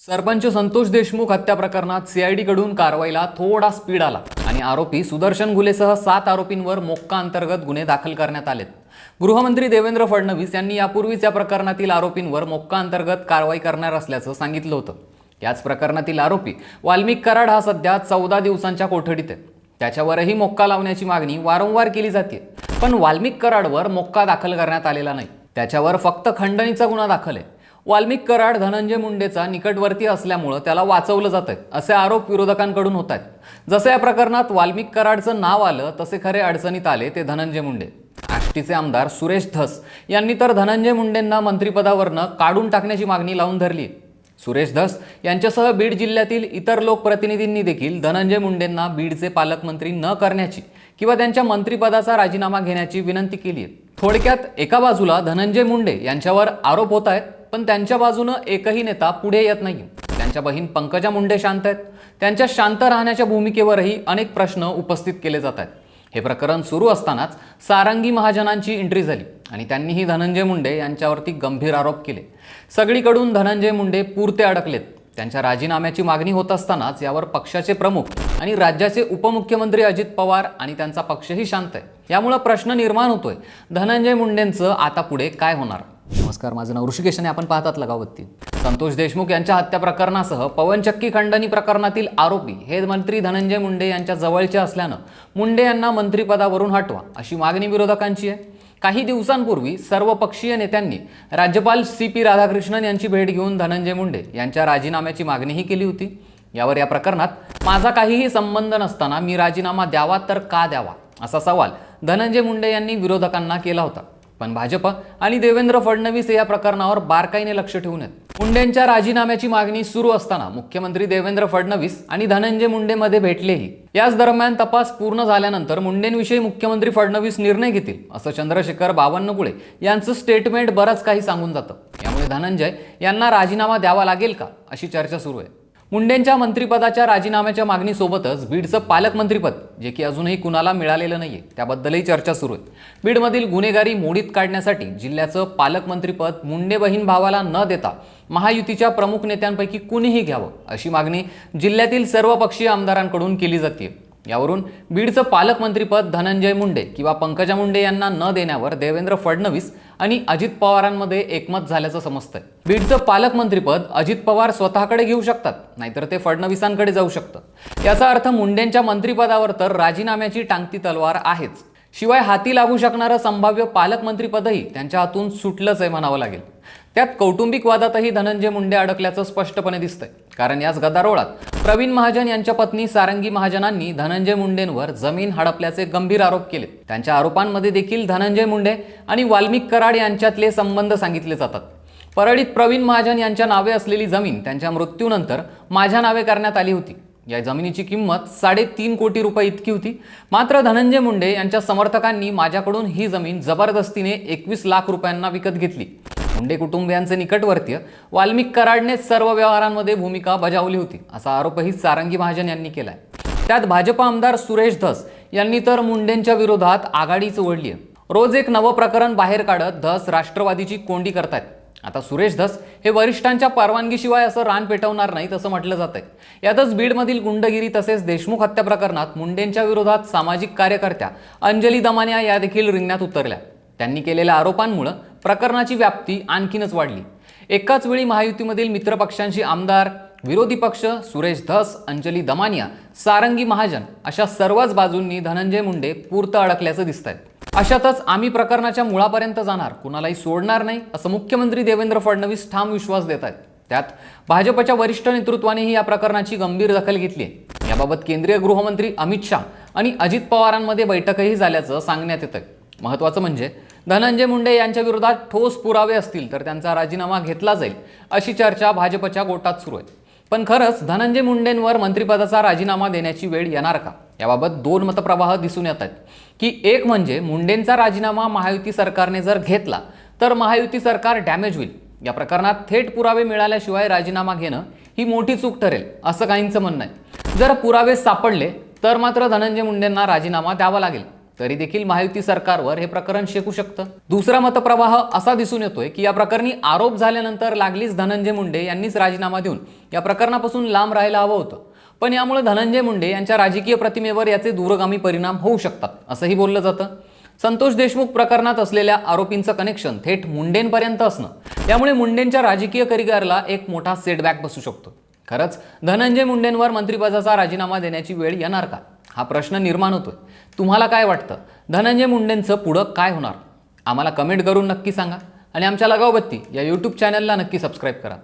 सरपंच संतोष देशमुख हत्या प्रकरणात सीआयडीकडून कारवाईला थोडा स्पीड आला आणि आरोपी सुदर्शन घुलेसह सात आरोपींवर मोक्का अंतर्गत गुन्हे दाखल करण्यात आलेत. गृहमंत्री देवेंद्र फडणवीस यांनी यापूर्वीच या प्रकरणातील आरोपींवर मोक्का अंतर्गत कारवाई करणार असल्याचं सांगितलं होतं. याच प्रकरणातील आरोपी वाल्मिक कराड हा सध्या चौदा दिवसांच्या कोठडीत आहे. त्याच्यावरही मोक्का लावण्याची मागणी वारंवार केली जाते पण वाल्मिक कराडवर मोक्का दाखल करण्यात आलेला नाही. त्याच्यावर फक्त खंडणीचा गुन्हा दाखल आहे. वाल्मिक कराड धनंजय मुंडेचा निकटवर्ती असल्यामुळं त्याला वाचवलं जात आहे असे आरोप विरोधकांकडून होत आहेत जसं या प्रकरणात वाल्मिक कराडचं नाव आलं तसे खरे अडचणीत आले ते धनंजय मुंडे. आष्टीचे आमदार सुरेश धस यांनी तर धनंजय मुंडेंना मंत्रिपदावरनं काढून टाकण्याची मागणी लावून धरली सुरेश धस यांच्यासह बीड जिल्ह्यातील इतर लोकप्रतिनिधींनी देखील धनंजय मुंडेंना बीडचे पालकमंत्री न करण्याची किंवा त्यांच्या मंत्रिपदाचा राजीनामा घेण्याची विनंती केली आहे थोडक्यात एका बाजूला धनंजय मुंडे यांच्यावर आरोप होत आहेत पण त्यांच्या बाजूनं एकही नेता पुढे येत नाही त्यांच्या बहीण पंकजा मुंडे शांत आहेत. त्यांच्या शांत राहण्याच्या भूमिकेवरही अनेक प्रश्न उपस्थित केले जात आहेत. हे प्रकरण सुरू असतानाच सारंगी महाजनांची एंट्री झाली आणि त्यांनीही धनंजय मुंडे यांच्यावरती गंभीर आरोप केले. सगळीकडून धनंजय मुंडे पुरते अडकलेत. त्यांच्या राजीनाम्याची मागणी होत असतानाच यावर पक्षाचे प्रमुख आणि राज्याचे उपमुख्यमंत्री अजित पवार आणि त्यांचा पक्षही शांत आहे. यामुळं प्रश्न निर्माण होतोय. धनंजय मुंडेंचं आता पुढे काय होणार? नमस्कार माझं नाव ऋषिकेश आणि आपण पाहतात लगावत्ती. संतोष देशमुख यांच्या हत्या प्रकरणासह पवनचक्की खंडणी प्रकरणातील आरोपी हे मंत्री धनंजय मुंडे यांच्या जवळचे असल्यानं मुंडे यांना मंत्रिपदावरून हटवा अशी मागणी विरोधकांची आहे. काही दिवसांपूर्वी सर्वपक्षीय नेत्यांनी राज्यपाल सी पी राधाकृष्णन यांची भेट घेऊन धनंजय मुंडे यांच्या राजीनाम्याची मागणीही केली होती. यावर या प्रकरणात माझा काहीही संबंध नसताना मी राजीनामा द्यावा तर का द्यावा असा सवाल धनंजय मुंडे यांनी विरोधकांना केला होता. पण भाजप आणि देवेंद्र फडणवीस या प्रकरणावर बारकाईने लक्ष ठेवून आहेत. मुंडेंच्या राजीनाम्याची मागणी सुरू असताना मुख्यमंत्री देवेंद्र फडणवीस आणि धनंजय मुंडेमध्ये भेटलेही. याच दरम्यान तपास पूर्ण झाल्यानंतर मुंडेंविषयी मुख्यमंत्री फडणवीस निर्णय घेतील असं चंद्रशेखर बावनकुळे यांचं स्टेटमेंट बरंच काही सांगून जातं. यामुळे धनंजय यांना राजीनामा द्यावा लागेल का अशी चर्चा सुरू आहे. मुंडेंच्या मंत्रिपदाच्या राजीनाम्याच्या मागणीसोबतच बीडचं पालकमंत्रीपद जे की अजूनही कुणाला मिळालेलं नाही आहे त्याबद्दलही चर्चा सुरू आहे. बीडमधील गुन्हेगारी मोडीत काढण्यासाठी जिल्ह्याचं पालकमंत्रीपद मुंडे बहीण भावाला न देता महायुतीच्या प्रमुख नेत्यांपैकी कुणीही घ्यावं अशी मागणी जिल्ह्यातील सर्वपक्षीय आमदारांकडून केली जाते यावरून बीडचं पालकमंत्रीपद धनंजय मुंडे किंवा पंकजा मुंडे यांना न देण्यावर देवेंद्र फडणवीस आणि अजित पवारांमध्ये एकमत झाल्याचं समजतंय. बीडचं पालकमंत्रीपद अजित पवार स्वतःकडे घेऊ शकतात नाहीतर ते फडणवीसांकडे जाऊ शकतं. याचा अर्थ मुंडेंच्या मंत्रिपदावर तर राजीनाम्याची टांगती तलवार आहेच. शिवाय हाती लागू शकणारं संभाव्य पालकमंत्रीपदही त्यांच्या हातून सुटलंच आहे म्हणावं लागेल. त्यात कौटुंबिक वादातही धनंजय मुंडे अडकल्याचं स्पष्टपणे दिसतंय. कारण याच गदारोळात प्रवीण महाजन यांच्या पत्नी सारंगी महाजनांनी धनंजय मुंडेंवर जमीन हडपल्याचे गंभीर आरोप केले त्यांच्या आरोपांमध्ये देखील धनंजय मुंडे आणि वाल्मिक कराड यांच्यातले संबंध सांगितले जातात. परळीत प्रवीण महाजन यांच्या नावे असलेली जमीन त्यांच्या मृत्यूनंतर माझ्या नावे करण्यात आली होती. या जमिनीची किंमत साडेतीन कोटी रुपये इतकी होती. मात्र धनंजय मुंडे यांच्या समर्थकांनी माझ्याकडून ही जमीन जबरदस्तीने एकवीस लाख रुपयांना विकत घेतली. मुंडे कुटुंबियांचे निकटवर्तीय वाल्मिक कराडनेच सर्व व्यवहारांमध्ये भूमिका बजावली होती असा आरोपही सारंगी महाजन यांनी केलाय. त्यात भाजपा आमदार सुरेश धस यांनी तर मुंडेंच्या विरोधात आघाडीच ओढली आहे रोज एक नवं प्रकरण बाहेर काढत धस राष्ट्रवादीची कोंडी करतायत. आता सुरेश धस हे वरिष्ठांच्या परवानगीशिवाय असं रान पेटवणार नाहीत असं म्हटलं जात आहे यातच बीडमधील गुंडगिरी तसेच देशमुख हत्या प्रकरणात मुंडेंच्या विरोधात सामाजिक कार्यकर्त्या अंजली दमानिया या देखील रिंगणात उतरल्या. त्यांनी केलेल्या आरोपांमुळं प्रकरणाची व्याप्ती आणखीनच वाढली. एकाच वेळी महायुतीमधील मित्रपक्षांशी आमदार विरोधी पक्ष सुरेश धस अंजली दमानिया सारंगी महाजन अशा सर्वच बाजूंनी धनंजय मुंडे पूर्त अडकल्याचं दिसतंय. अशातच आम्ही प्रकरणाच्या मुळापर्यंत जाणार कुणालाही सोडणार नाही असं मुख्यमंत्री देवेंद्र फडणवीस ठाम विश्वास देत आहेत. त्यात भाजपच्या वरिष्ठ नेतृत्वानेही या प्रकरणाची गंभीर दखल घेतली आहे. याबाबत केंद्रीय गृहमंत्री अमित शाह आणि अजित पवारांमध्ये बैठकही झाल्याचं सांगण्यात येतंय. महत्त्वाचं म्हणजे धनंजय मुंडे यांच्या विरोधात ठोस पुरावे असतील तर त्यांचा राजीनामा घेतला जाईल अशी चर्चा भाजपच्या गोटात सुरू आहे. पण खरंच धनंजय मुंडेंवर मंत्रिपदाचा राजीनामा देण्याची वेळ येणार का? याबाबत दोन मतप्रवाह दिसून येत आहेत. की एक म्हणजे मुंडेंचा राजीनामा महायुती सरकारने जर घेतला तर महायुती सरकार डॅमेज होईल. या प्रकरणात थेट पुरावे मिळाल्याशिवाय राजीनामा घेणं ही मोठी चूक ठरेल असं काहींचं म्हणणं आहे. जर पुरावे सापडले तर मात्र धनंजय मुंडेंना राजीनामा द्यावा लागेल. तरी देखील महायुती सरकारवर हे प्रकरण शेकू शकतं. दुसरा मतप्रवाह असा दिसून येतोय की या प्रकरणी आरोप झाल्यानंतर लागलीच धनंजय मुंडे यांनीच राजीनामा देऊन या प्रकरणापासून लांब राहायला हवं होतं. पण यामुळे धनंजय मुंडे यांच्या राजकीय प्रतिमेवर याचे दूरगामी परिणाम होऊ शकतात असंही बोललं जातं. संतोष देशमुख प्रकरणात असलेल्या आरोपींचं कनेक्शन थेट मुंडेंपर्यंत असणं. त्यामुळे मुंडेंच्या राजकीय करिअरला एक मोठा सेटबॅक बसू शकतो. खरंच धनंजय मुंडेंवर मंत्रिपदाचा राजीनामा देण्याची वेळ येणार का? हा प्रश्न निर्माण होतोय. तुम्हाला काय वाटतं? धनंजय मुंडेंचं पुढं काय होणार? आम्हाला कमेंट करून नक्की सांगा. आणि आमच्या लगावबत्ती या यूट्यूब चॅनलला नक्की सबस्क्राईब करा.